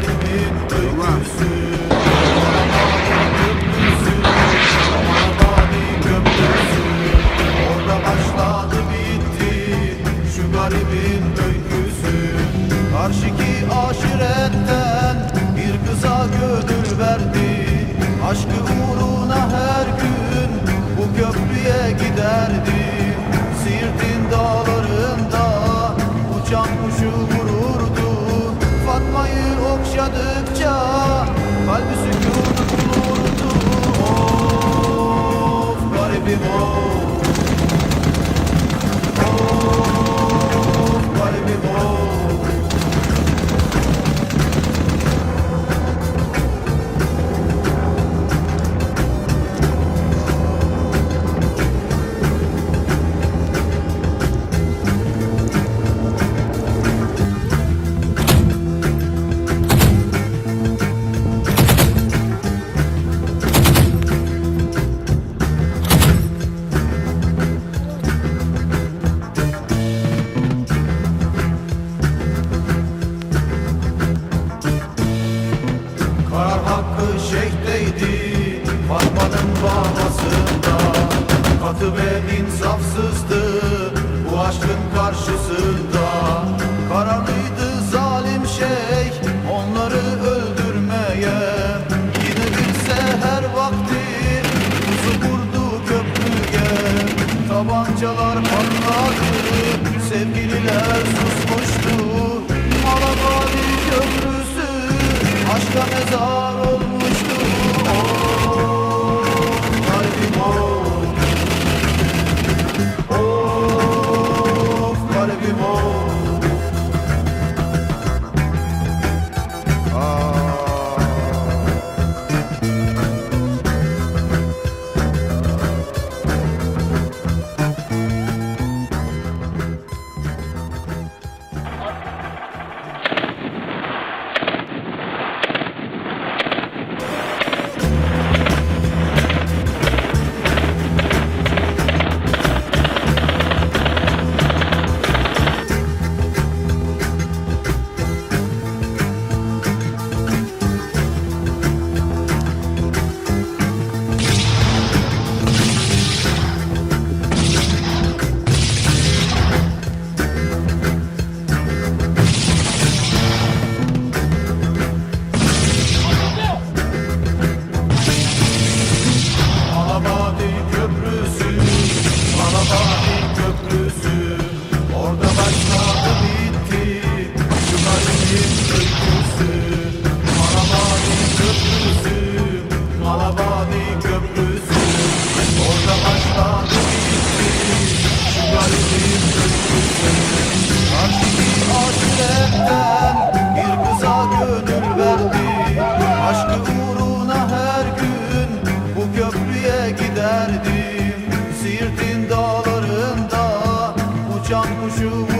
The man. Tabancalar patladı Sevgililer susmuştu. Malabadi köprüsü Aşka mezar olmuş.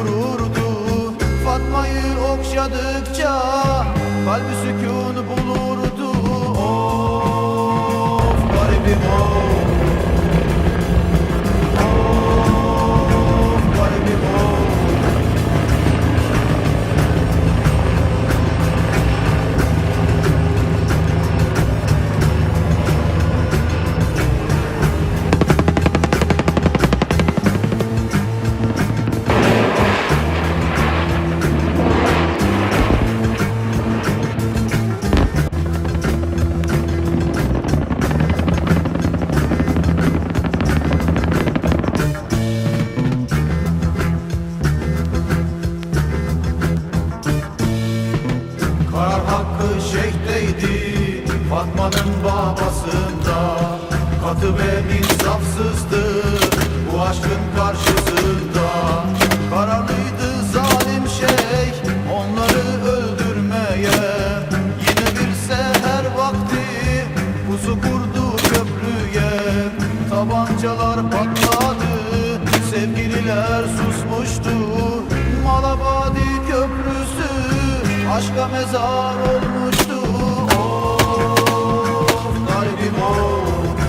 vururdu Fatma'yı okşadıkça kalbi sükun bulurdu. Of garibim of. davasında Katı ve insafsızdır bu aşkın karşısında. Kararlıydı zalim şeyh onları öldürmeye. Yine bir seher vakti pusu kurdu köprüye. Tabancalar patladı sevgililer susmuştu. Malabadi köprüsü aşka mezar olmuş. won't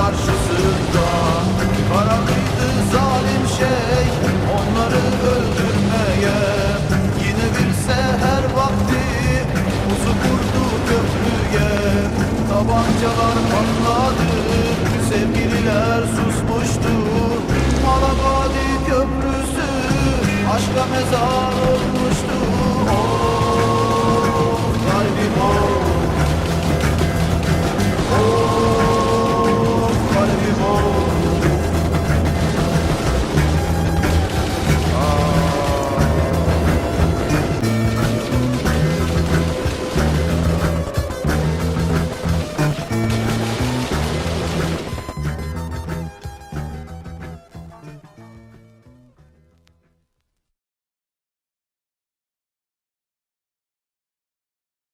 karşısında. Kararlıydı zalim şey? Onları öldürmeye. Yine bir seher vakti kuzu kurdu köprüye. Tabancalar patladı sevgililer susmuştu. Malabadi köprüsü aşka mezar olmuştu